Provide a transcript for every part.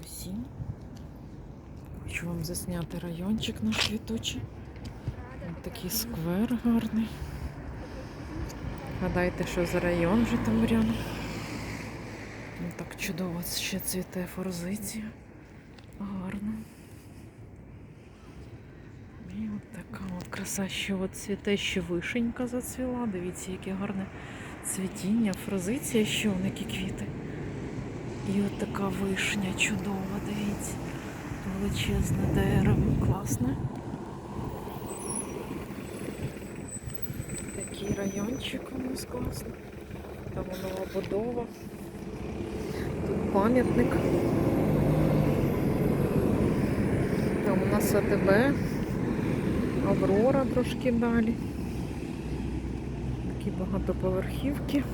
осінь. Хочу вам засняти райончик наш квіточий. Ось такий сквер гарний. Гадайте, що за район Житомирян. Ну так чудово ще цвіте форзиція. Гарно. І от така от краса, що от цвіте, ще вишенька зацвіла. Дивіться, яке гарне цвітіння, форзиція, що вони які квіти. І от така вишня чудова, дивіться. Величезне дерево, класне. Такий райончик у нас класний. Там нова будова. Тут пам'ятник. Там у нас АТБ. Аврора трошки далі. Такі багатоповерхівки.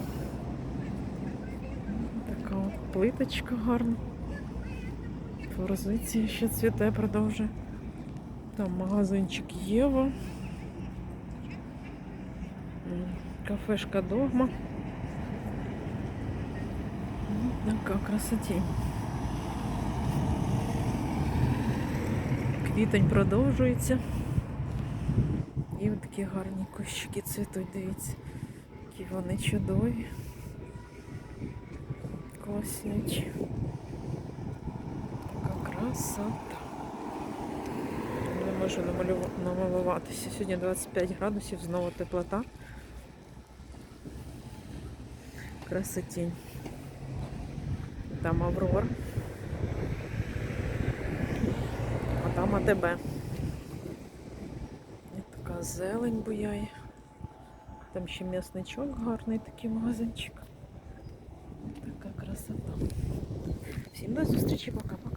Плиточка гарна. Форзиція ще цвіте продовжує. Там магазинчик Єва. Кафешка Догма. Така красоті. Квітень продовжується. І от такі гарні кущики цвітуть, дивіться. Які вони чудові. Класнючі. Така красота. Не можу намалуватися. Сьогодні 25 градусів, знову теплота. Красотінь. Там Аврора. А там АТБ. І така зелень буяє. Там ще м'ясничок гарний такий магазинчик. Така красота. Всім до зустрічі, пока-пока.